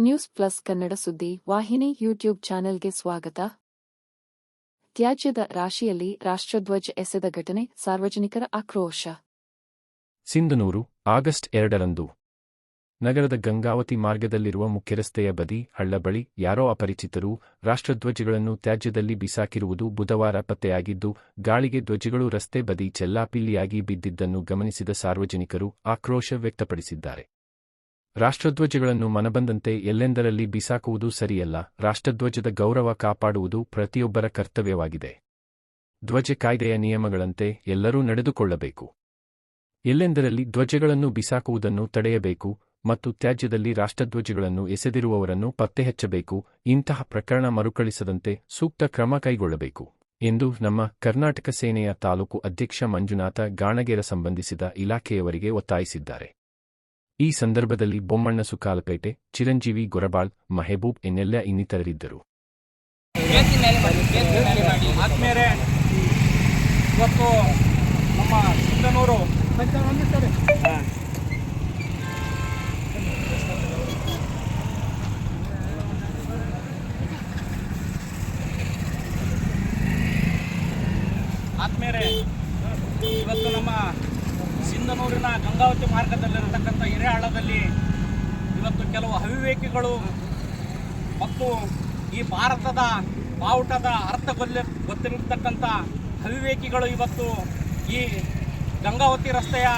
News plus Kannada ಸುದ್ದಿ ವಾಹಿನಿ YouTube ಚಾನೆಲ್ಗೆ ಸ್ವಾಗತ. ತ್ಯಾಜ್ಯದ ರಾಶಿಯಲ್ಲಿ ರಾಷ್ಟ್ರಧ್ವಜ ಎಸೆದ ಘಟನೆ ಸಾರ್ವಜನಿಕರ ಆಕ್ರೋಶ. ಸಿಂಧನೂರು, ಆಗಸ್ಟ್ ಎರಡರಂದು. ನಗರದ ಗಂಗಾವತಿ ಮಾರ್ಗದಲ್ಲಿರುವ ಮುಖ್ಯರಸ್ತೆಯ ಬದಿ, ಹಳ್ಳ ಬಳಿ ಯಾರೋ ಅಪರಿಚಿತರು ರಾಷ್ಟ್ರಧ್ವಜಗಳನ್ನು ತ್ಯಾಜ್ಯದಲ್ಲಿ ಬಿಸಾಕಿರುವುದು ಬುಧವಾರ ಪತ್ತೆಯಾಗಿದ್ದು, ಗಾಳಿಗೆ ಧ್ವಜಗಳು ರಸ್ತೆ ಬದಿ ಚೆಲ್ಲಾಪಿಲ್ಲಿಯಾಗಿ ಬಿದ್ದಿದ್ದನ್ನು ಗಮನಿಸಿದ ಸಾರ್ವಜನಿಕರು ಆಕ್ರೋಶ ವ್ಯಕ್ತಪಡಿಸಿದ್ದಾರೆ. ರಾಷ್ಟ್ರಧ್ವಜಗಳನ್ನು ಮನಬಂದಂತೆ ಎಲ್ಲೆಂದರಲ್ಲಿ ಬಿಸಾಕುವುದು ಸರಿಯಲ್ಲ, ರಾಷ್ಟ್ರಧ್ವಜದ ಗೌರವ ಕಾಪಾಡುವುದು ಪ್ರತಿಯೊಬ್ಬರ ಕರ್ತವ್ಯವಾಗಿದೆ. ಧ್ವಜ ಕಾಯ್ದೆಯ ನಿಯಮಗಳಂತೆ ಎಲ್ಲರೂ ನಡೆದುಕೊಳ್ಳಬೇಕು. ಎಲ್ಲೆಂದರಲ್ಲಿ ಧ್ವಜಗಳನ್ನು ಬಿಸಾಕುವುದನ್ನು ತಡೆಯಬೇಕು ಮತ್ತು ತ್ಯಾಜ್ಯದಲ್ಲಿ ರಾಷ್ಟ್ರಧ್ವಜಗಳನ್ನು ಎಸೆದಿರುವವರನ್ನು ಪತ್ತೆಹಚ್ಚಬೇಕು, ಇಂತಹ ಪ್ರಕರಣ ಮರುಕಳಿಸದಂತೆ ಸೂಕ್ತ ಕ್ರಮ ಕೈಗೊಳ್ಳಬೇಕು, ಎಂದು ನಮ್ಮ ಕರ್ನಾಟಕ ಸೇನೆಯ ತಾಲೂಕು ಅಧ್ಯಕ್ಷ ಮಂಜುನಾಥ ಗಾಣಗೇರ ಸಂಬಂಧಿಸಿದ ಇಲಾಖೆಯವರಿಗೆ ಒತ್ತಾಯಿಸಿದ್ದಾರೆ. ಈ ಸಂದರ್ಭದಲ್ಲಿ ಬೊಮ್ಮಣ್ಣ ಸುಕಾಲಪೇಟೆ, ಚಿರಂಜೀವಿ ಗೊರಬಾಳ್, ಮಹಬೂಬ್ ಎನ್ನೆಲ್ಲ ಇನ್ನಿತರರಿದ್ದರು. ಇವತ್ತು ನಮ್ಮ ಇವತ್ತು ನಮ್ಮ ಸಿಂಧನೂರಿನ ಗಂಗಾವತಿ ಮಾರ್ಗದಲ್ಲಿರತಕ್ಕಂಥ ಹಿರೇಹಳ್ಳದಲ್ಲಿ ಇವತ್ತು ಕೆಲವು ಅವಿವೇಕಿಗಳು ಮತ್ತು ಈ ಭಾರತದ ಬಾವುಟದ ಅರ್ಥ ಗೊಲ್ಲ ಗೊತ್ತಿರತಕ್ಕಂಥ ಅವಿವೇಕಿಗಳು ಇವತ್ತು ಈ ಗಂಗಾವತಿ ರಸ್ತೆಯ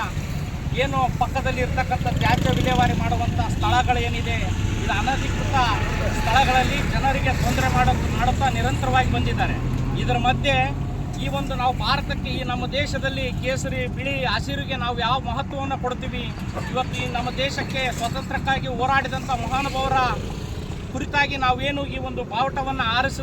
ಏನು ಪಕ್ಕದಲ್ಲಿ ಇರ್ತಕ್ಕಂಥ ತ್ಯಾಜ್ಯ ವಿಲೇವಾರಿ ಮಾಡುವಂಥ ಸ್ಥಳಗಳೇನಿದೆ, ಇದು ಅನಧಿಕೃತ ಸ್ಥಳಗಳಲ್ಲಿ ಜನರಿಗೆ ತೊಂದರೆ ಮಾಡೋ, ಮಾಡುತ್ತಾ ನಿರಂತರವಾಗಿ ಬಂದಿದ್ದಾರೆ. ಇದರ ಮಧ್ಯೆ ಈ ಒಂದು ನಾವು ಭಾರತಕ್ಕೆ ಈ ನಮ್ಮ ದೇಶದಲ್ಲಿ ಕೇಸರಿ, ಬಿಳಿ ಹಸಿರಿಗೆ ನಾವು ಯಾವ ಮಹತ್ವವನ್ನು ಕೊಡ್ತೀವಿ? ಇವತ್ತು ಈ ನಮ್ಮ ದೇಶಕ್ಕೆ ಸ್ವತಂತ್ರಕ್ಕಾಗಿ ಹೋರಾಡಿದಂಥ ಮಹಾನುಭಾವರ ಕುರಿತಾಗಿ ನಾವೇನು ಈ ಒಂದು ಬಾವುಟವನ್ನು ಆರಿಸ